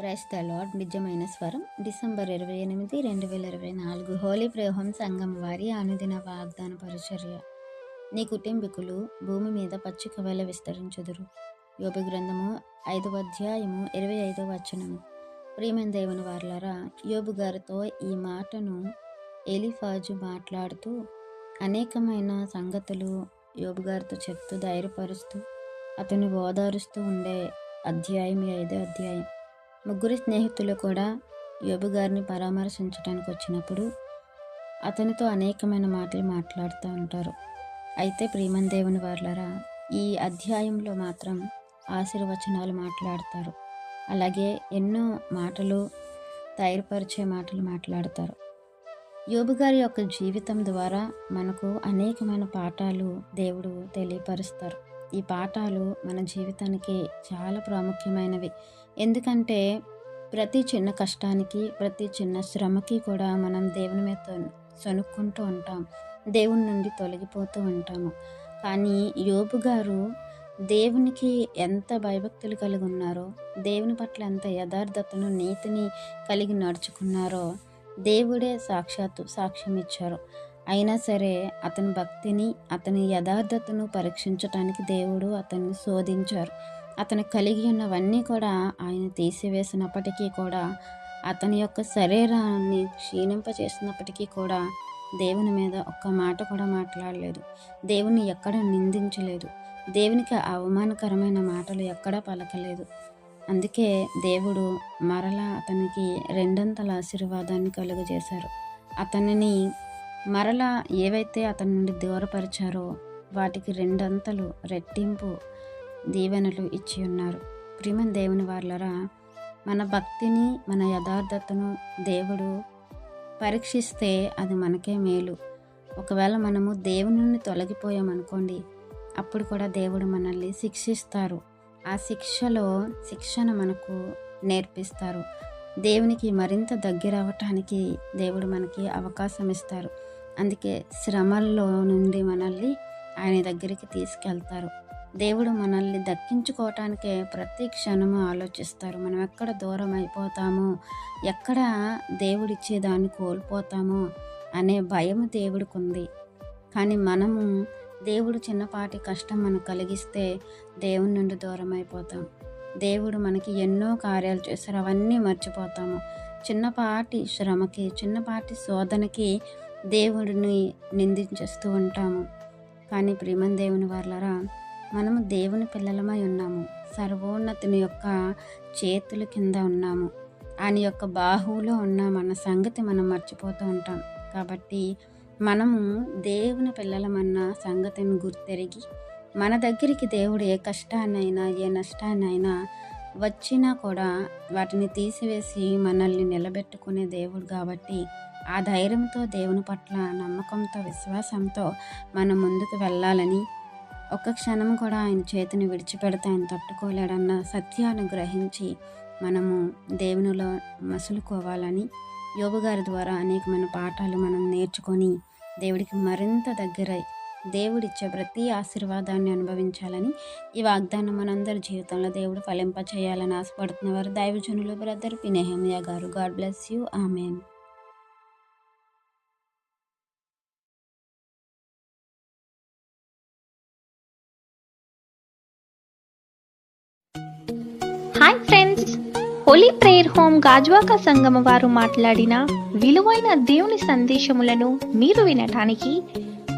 Price the lord నిజమైన స్వరం. December ఇరవై ఎనిమిది రెండు వేల ఇరవై నాలుగు. హోలీ ప్రేహం సంఘం వారి అనుదిన వాగ్దాన పరిచర్య. నీ కుటుంబీకులు భూమి మీద పచ్చిక వేళ విస్తరించుదురు. యోబు గ్రంథము ఐదవ అధ్యాయము ఇరవై ఐదవ వచనము. ప్రియమైన దేవుని వార్లరా యోబు గారితో ఈ మాటను ఎలిఫాజు మాట్లాడుతూ అనేకమైన సంగతులు యోబు గారితో చెప్తూ ధైర్యపరుస్తూ అతను ఓదారుస్తూ ఉండే అధ్యాయం ఈ ఐదో అధ్యాయం. ముగ్గురు స్నేహితులు కూడా యోబు గారిని పరామర్శించడానికి వచ్చినప్పుడు అతనితో అనేకమైన మాటలు మాట్లాడుతూ ఉంటారు. అయితే ప్రియమన్ దేవుని వాళ్ళరా ఈ అధ్యాయంలో మాత్రం ఆశీర్వచనాలు మాట్లాడతారు. అలాగే ఎన్నో మాటలు తయారుపరిచే మాటలు మాట్లాడతారు. యోబు గారి యొక్క జీవితం ద్వారా మనకు అనేకమైన పాఠాలు దేవుడు తెలియపరుస్తారు. ఈ పాఠాలు మన జీవితానికి చాలా ప్రాముఖ్యమైనవి. ఎందుకంటే ప్రతి చిన్న కష్టానికి ప్రతి చిన్న శ్రమకి కూడా మనం దేవుని మీద సొనుక్కుంటూ ఉంటాం. దేవుని నుండి తొలగిపోతూ ఉంటాము. కానీ యోబు గారు దేవునికి ఎంత భయభక్తులు కలిగి ఉన్నారో దేవుని పట్ల ఎంత యథార్థతను నీతిని కలిగి నడుచుకున్నారో దేవుడే సాక్షాత్తు సాక్ష్యం ఇచ్చారు అయినా సరే అతని భక్తిని అతని యథార్థతను పరీక్షించటానికి దేవుడు అతన్ని శోధించారు. అతను కలిగి ఉన్నవన్నీ కూడా ఆయన తీసివేసినప్పటికీ కూడా అతని యొక్క శరీరాన్ని క్షీణింపచేసినప్పటికీ కూడా దేవుని మీద ఒక్క మాట కూడా మాట్లాడలేదు. దేవుని ఎక్కడ నిందించలేదు. దేవునికి అవమానకరమైన మాటలు ఎక్కడా పలకలేదు. అందుకే దేవుడు మరలా అతనికి రెండంతల ఆశీర్వాదాన్ని కలుగజేశారు. అతనిని మరలా ఏవైతే అతని నుండి దూరపరిచారో వాటికి రెండంతలు రెట్టింపు దీవెనలు ఇచ్చి ఉన్నారు. ప్రియమన్ దేవుని వాళ్ళరా మన భక్తిని మన యథార్థతను దేవుడు పరీక్షిస్తే అది మనకే మేలు. ఒకవేళ మనము దేవుని నుండి తొలగిపోయామనుకోండి అప్పుడు కూడా దేవుడు మనల్ని శిక్షిస్తారు. ఆ శిక్షలో శిక్షణ మనకు నేర్పిస్తారు. దేవునికి మరింత దగ్గర అవ్వటానికి దేవుడు మనకి అవకాశం ఇస్తారు. అందుకే శ్రమల్లో నుండి మనల్ని ఆయన దగ్గరికి తీసుకెళ్తారు. దేవుడు మనల్ని దక్కించుకోవటానికే ప్రతి క్షణము ఆలోచిస్తారు. మనం ఎక్కడ దూరం అయిపోతామో? ఎక్కడ దేవుడిచ్చే దాన్ని కోల్పోతామో? అనే భయం దేవుడికి ఉంది కానీ మనము దేవుడు చిన్నపాటి కష్టం మనకు కలిగిస్తే దేవుని నుండి దూరం అయిపోతాం. దేవుడు మనకి ఎన్నో కార్యాలు చేస్తారు అవన్నీ మర్చిపోతాము. చిన్నపాటి శ్రమకి చిన్నపాటి శోధనకి దేవుడిని నిందించేస్తూ ఉంటాము. కానీ ప్రియమన్ దేవుని వాళ్ళరా మనము దేవుని పిల్లలమై ఉన్నాము. సర్వోన్నతుని యొక్క చేతుల కింద ఉన్నాము. ఆయన యొక్క బాహువులో ఉన్న మన సంగతి మనం మర్చిపోతూ ఉంటాం. కాబట్టి మనము దేవుని పిల్లలమన్న సంగతిని గుర్తెరిగి మన దగ్గరికి దేవుడు ఏ కష్టాన్నైనా ఏ నష్టాన్నైనా వచ్చినా కూడా వాటిని తీసివేసి మనల్ని నిలబెట్టుకునే దేవుడు కాబట్టి ఆ ధైర్యంతో దేవుని పట్ల నమ్మకంతో విశ్వాసంతో మనం ముందుకు వెళ్ళాలని ఒక్క క్షణం కూడా ఆయన చేతిని విడిచిపెడితే ఆయన తట్టుకోలేడన్న సత్యాన్ని గ్రహించి మనము దేవునిలో మసులుకోవాలని యోగు గారి ద్వారా అనేకమైన పాఠాలు మనం నేర్చుకొని దేవుడికి మరింత దగ్గరై దేవుడిచ్చే ప్రతి ఆశీర్వాదాన్ని అనుభవించాలని ఈ వాగ్దానం మనందరి జీవితంలో దేవుడు ఫలింప చేయాలని ఆశపడుతున్న వారు దైవజనులు బ్రదర్ పినేహమియా గారు. God bless you. Amen. Hi friends holy prayer home Gajuwaka సంగమ వారు మాట్లాడిన విలువైన దేవుని సందేశములను మీరు వినటానికి